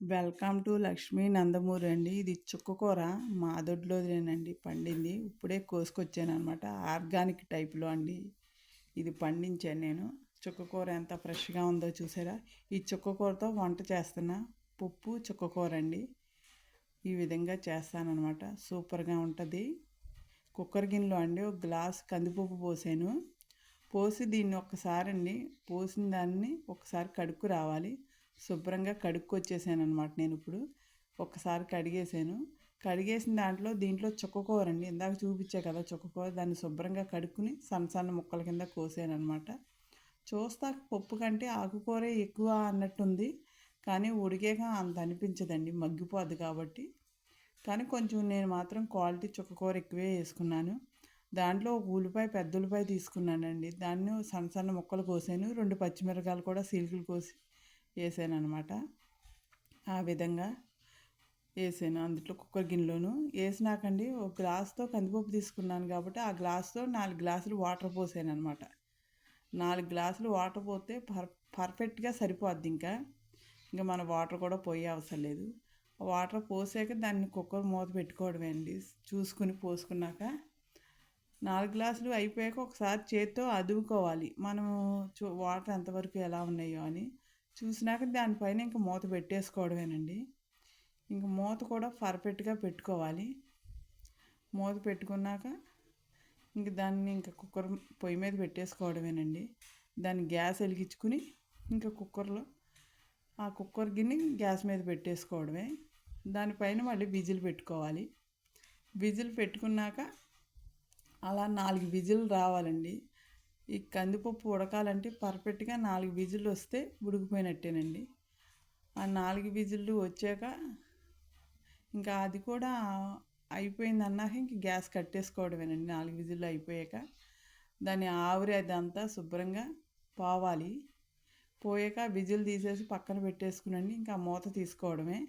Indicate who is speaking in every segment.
Speaker 1: Welcome to Lakshmi Nandamuri అండి. ఇది చుక్కకూర మా దొడ్లోదేనండి పండింది. ఇప్పుడే కోసుకొచ్చాను అనమాట ఆర్గానిక్ టైప్లో అండి. ఇది పండించాను నేను. చుక్కకూర ఎంత ఫ్రెష్గా ఉందో చూసారా? ఈ చుక్కకూరతో వంట చేస్తున్నా పప్పు చుక్కకూర అండి. ఈ విధంగా చేస్తానమాట సూపర్గా ఉంటుంది. కుక్కర్ గిన్నెలో అండి ఒక గ్లాస్ కందిపప్పు పోసాను. పోసి దీన్ని ఒక్కసారి అండి పోసిన దాన్ని ఒకసారి కడుక్కు రావాలి. శుభ్రంగా కడుక్కొచ్చేసాను అనమాట నేను ఇప్పుడు ఒక్కసారి కడిగేసాను. కడిగేసిన దాంట్లో దీంట్లో చుక్కకూర అండి. ఇందాక చూపించా కదా చుక్కకూర. దాన్ని శుభ్రంగా కడుక్కుని సన్న సన్న ముక్కల కింద కోసాను అనమాట చూస్తా పప్పు కంటే ఆకుకూరే ఎక్కువ అన్నట్టుంది. కానీ ఉడికేగా అంత అనిపించదండి. మగ్గిపోద్ది కాబట్టి. కానీ కొంచెం నేను మాత్రం క్వాలిటీ చుక్కకూర ఎక్కువే వేసుకున్నాను. దాంట్లో ఒక ఉల్లిపాయ పెద్ద ఉల్లిపాయ తీసుకున్నానండి. దాన్ని సన్న సన్న ముక్కలు కోసాను. రెండు పచ్చిమిరకాయలు కూడా సిల్కులు కోసి వేసాను అనమాట ఆ విధంగా వేసాను. అందులో కుక్కర్ గిన్నెలోను వేసినాకండి. ఒక గ్లాస్తో కందిపప్పు తీసుకున్నాను కాబట్టి ఆ గ్లాస్తో నాలుగు గ్లాసులు వాటర్ పోసాను అనమాట నాలుగు గ్లాసులు వాటర్ పోతే పర్ పర్ఫెక్ట్గా సరిపోద్ది ఇంకా. ఇంకా మన వాటర్ కూడా పోయే అవసరం లేదు. వాటర్ పోసాక దాన్ని కుక్కర్ మూత పెట్టుకోవడమే అండి. చూసుకుని పోసుకున్నాక నాలుగు గ్లాసులు అయిపోయాక ఒకసారి చేత్తో అదువుకోవాలి మనము వాటర్ ఎంతవరకు ఎలా ఉన్నాయో అని. చూసినాక దానిపైన ఇంక మూత పెట్టేసుకోవడమేనండి. ఇంక మూత కూడా పర్ఫెక్ట్గా పెట్టుకోవాలి. మూత పెట్టుకున్నాక ఇంక దాన్ని ఇంకా కుక్కర్ పొయ్యి మీద పెట్టేసుకోవడమేనండి. దాన్ని గ్యాస్ వెలిగించుకుని ఇంకా కుక్కర్లో ఆ కుక్కర్ గిన్నె గ్యాస్ మీద పెట్టేసుకోవడమే. దానిపైన మళ్ళీ విజిల్ పెట్టుకోవాలి. విజిల్ పెట్టుకున్నాక అలా నాలుగు విజిల్ రావాలండి. ఈ కందిపప్పు ఉడకాలంటే పర్ఫెక్ట్గా నాలుగు విజిల్లు వస్తే ఉడికిపోయినట్టేనండి. ఆ నాలుగు విజిల్లు వచ్చాక ఇంకా అది కూడా అయిపోయిందన్నాక ఇంక గ్యాస్ కట్టేసుకోవడమేనండి. నాలుగు విజిల్లు అయిపోయాక దాని ఆవిరి అదంతా శుభ్రంగా పోవాలి. పోయాక విజిల్ తీసేసి పక్కన పెట్టేసుకునండి. ఇంకా మూత తీసుకోవడమే.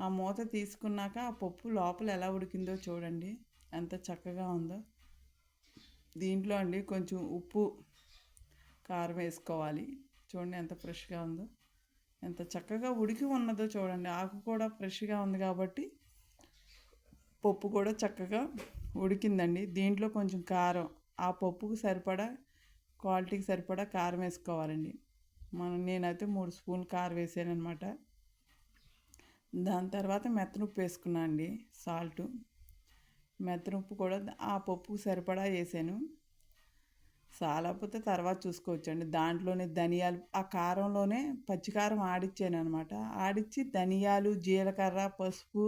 Speaker 1: ఆ మూత తీసుకున్నాక ఆ పప్పు లోపల ఎలా ఉడికిందో చూడండి. ఎంత చక్కగా ఉందో. దీంట్లో అండి కొంచెం ఉప్పు కారం వేసుకోవాలి. చూడండి ఎంత ఫ్రెష్గా ఉందో. ఎంత చక్కగా ఉడికి ఉన్నదో చూడండి. ఆకు కూడా ఫ్రెష్గా ఉంది కాబట్టి పప్పు కూడా చక్కగా ఉడికిందండి. దీంట్లో కొంచెం కారం ఆ పప్పుకు సరిపడా క్వాలిటీకి సరిపడా కారం వేసుకోవాలండి. మనం నేనైతే మూడు స్పూన్లు కారం వేసాను అనమాట దాని తర్వాత మెత్తనుప్పు వేసుకున్నాను అండి సాల్టు. మెత్తనుప్పు కూడా ఆ పప్పుకు సరిపడా వేసాను. సాలకపోతే తర్వాత చూసుకోవచ్చండి. దాంట్లోనే ధనియాలు ఆ కారంలోనే పచ్చికారం ఆడిచ్చాను అనమాట ఆడిచ్చి ధనియాలు జీలకర్ర పసుపు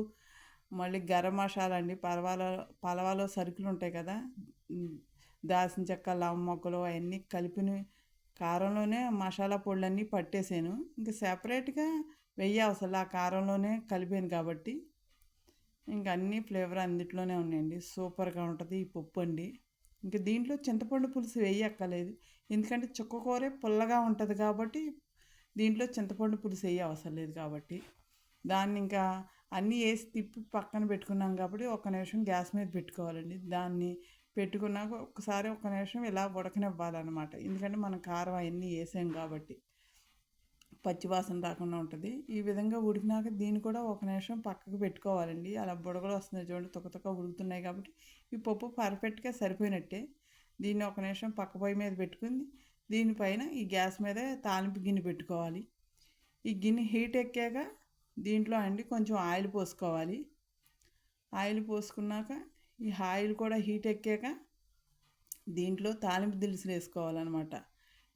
Speaker 1: మళ్ళీ గరం మసాలా అండి. పలవాలో పలవాలో సరుకులు ఉంటాయి కదా దాసిన చెక్క లవం మొక్కలు అవన్నీ కలిపిన కారంలోనే మసాలా పొడులన్నీ పట్టేసాను. ఇంకా సెపరేట్గా వెయ్యి అవసరం ఆ కారంలోనే కలిపాను కాబట్టి ఇంకా అన్ని ఫ్లేవర్ అందుట్లోనే ఉన్నాయండి. సూపర్గా ఉంటుంది ఈ పప్పు అండి. ఇంకా దీంట్లో చింతపండు పులుసు వేయక్కర్లేదు. ఎందుకంటే చుక్కకూరే పుల్లగా ఉంటుంది కాబట్టి దీంట్లో చింతపండు పులుసు వేయ అవసరం లేదు కాబట్టి. దాన్ని ఇంకా అన్నీ వేసి తిప్పి పక్కన పెట్టుకున్నాం కాబట్టి ఒక నిమిషం గ్యాస్ మీద పెట్టుకోవాలండి. దాన్ని పెట్టుకున్నాక ఒకసారి ఒక నిమిషం ఇలా ఉడకనివ్వాలన్నమాట. ఎందుకంటే మనం కారం అవన్నీ వేసాం కాబట్టి. పచ్చివాసన రాకుండా ఉంటుంది. ఈ విధంగా ఉడికినాక దీన్ని కూడా ఒక నిమిషం పక్కకు పెట్టుకోవాలండి. అలా బుడగలు వస్తున్నాయి చూడండి తుకతుక ఉడుకుతున్నాయి కాబట్టి. ఈ పప్పు పర్ఫెక్ట్గా సరిపోయినట్టే. దీన్ని ఒక నిమిషం పక్క పొయ్యి మీద పెట్టుకుని దీనిపైన ఈ గ్యాస్ మీద తాలింపు గిన్నె పెట్టుకోవాలి. ఈ గిన్నె హీట్ ఎక్కాక దీంట్లో అండి కొంచెం ఆయిల్ పోసుకోవాలి. ఆయిల్ పోసుకున్నాక ఈ ఆయిల్ కూడా హీట్ ఎక్కాక దీంట్లో తాలింపు దినుసులు వేసుకోవాలన్నమాట.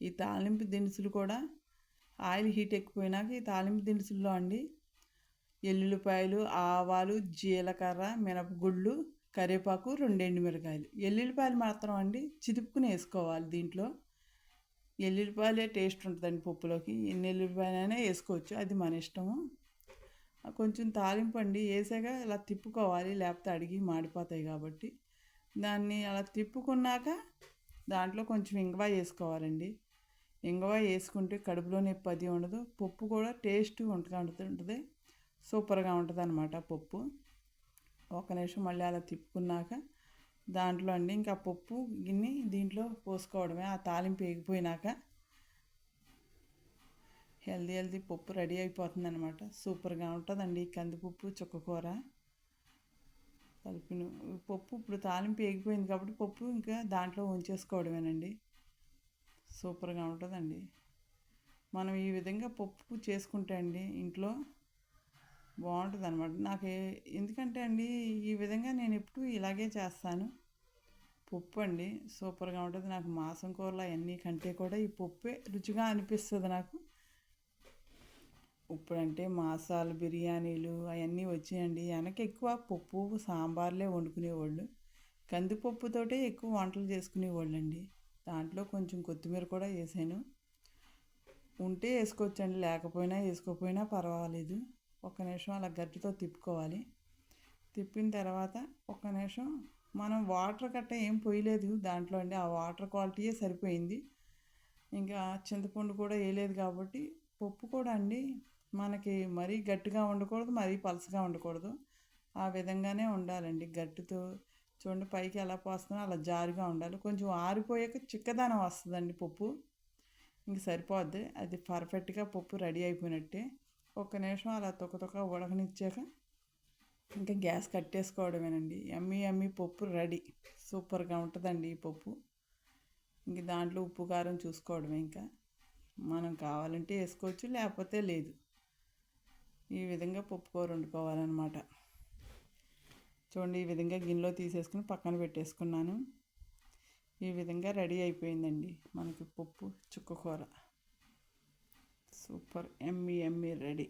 Speaker 1: ఈ తాలింపు దినుసులు కూడా ఆయిల్ హీట్ ఎక్కిపోయినాక ఈ తాలింపు దినుసుల్లో అండి ఎల్లుల్లిపాయలు ఆవాలు జీలకర్ర మినపగుళ్ళు కరివేపాకు రెండు ఎండుమిరకాయలు ఎల్లుల్లిపాయలు మాత్రం అండి చిదుపుకుని వేసుకోవాలి దీంట్లో. ఎల్లుల్లిపాయలే టేస్ట్ ఉంటుందండి పప్పులోకి. ఎన్ని ఎల్లుల్లిపాయలైనా వేసుకోవచ్చు అది మన ఇష్టము. కొంచెం తాలింపు అండి వేసాక ఇలా తిప్పుకోవాలి లేకపోతే అడిగి మాడిపోతాయి కాబట్టి. దాన్ని అలా తిప్పుకున్నాక దాంట్లో కొంచెం ఇంగవా వేసుకోవాలండి. ఇంగువ వేసుకుంటే కడుపులో నొప్పి అది ఉండదు. పప్పు కూడా టేస్ట్ వంటగా ఉంటుంది సూపర్గా ఉంటుంది అనమాట పప్పు. ఒక నిమిషం మళ్ళీ అలా తిప్పుకున్నాక దాంట్లో అండి ఇంకా పప్పు గిన్నె దీంట్లో పోసుకోవడమే. ఆ తాలింపు ఎగిపోయినాక హెల్దీ హెల్దీ పప్పు రెడీ అయిపోతుంది అనమాట సూపర్గా ఉంటుందండి కందిపప్పు చుక్కకూర కలిపిన పప్పు ఇప్పుడు తాలింపు ఎగిపోయింది కాబట్టి పప్పు ఇంకా దాంట్లో ఉంచేసుకోవడమేనండి. సూపర్గా ఉంటుందండి. మనం ఈ విధంగా పప్పు చేసుకుంటే అండి ఇంట్లో బాగుంటుంది అనమాట నాకు ఎందుకంటే అండి ఈ విధంగా నేను ఎప్పుడు ఇలాగే చేస్తాను. పప్పు అండి సూపర్గా ఉంటుంది. నాకు మాంసం కూరలు అవన్నీ కంటే కూడా ఈ పప్పే రుచిగా అనిపిస్తుంది నాకు. ఇప్పుడంటే మాసాలు బిర్యానీలు అవన్నీ వచ్చాయండి. వెనక ఎక్కువ పప్పు సాంబార్లే వండుకునేవాళ్ళు. కందిపప్పుతోటే ఎక్కువ వంటలు చేసుకునేవాళ్ళు అండి దాంట్లో కొంచెం కొత్తిమీర కూడా వేసాను. ఉంటే వేసుకోవచ్చండి లేకపోయినా వేసుకోకపోయినా పర్వాలేదు. ఒక నిమిషం అలా గట్టితో తిప్పుకోవాలి. తిప్పిన తర్వాత ఒక నిమిషం మనం వాటర్ గట్ట ఏం పోయలేదు దాంట్లో అండి ఆ వాటర్ క్వాలిటీయే సరిపోయింది. ఇంకా చింతపండు కూడా వేయలేదు కాబట్టి పప్పు కూడా అండి మనకి మరీ గట్టిగా ఉండకూడదు మరీ పలసగా ఉండకూడదు ఆ విధంగానే ఉండాలండి గట్టితో చూడండి పైకి ఎలా పోస్తుందో అలా జారుగా ఉండాలి. కొంచెం ఆరిపోయాక చిక్కదనం వస్తుందండి పప్పు. ఇంక సరిపోద్ది. అది పర్ఫెక్ట్గా పప్పు రెడీ అయిపోయినట్టే. ఒక్క నిమిషం అలా తొక్క తొక్క ఉడకనిచ్చాక ఇంకా గ్యాస్ కట్టేసుకోవడమేనండి. ఎమ్మి ఎమ్మి పప్పు రెడీ. సూపర్గా ఉంటుందండి ఈ పప్పు. ఇంక దాంట్లో ఉప్పు కారం చూసుకోవడమే ఇంకా. మనం కావాలంటే వేసుకోవచ్చు లేకపోతే లేదు. ఈ విధంగా పప్పు కూర వండుకోవాలన్నమాట. చూడండి ఈ విధంగా గిన్నెలో తీసేసుకుని పక్కన పెట్టేసుకున్నాను. ఈ విధంగా రెడీ అయిపోయిందండి మనకి పప్పు చుక్క కూర. సూపర్ ఎమ్మి ఎమ్మి రెడీ.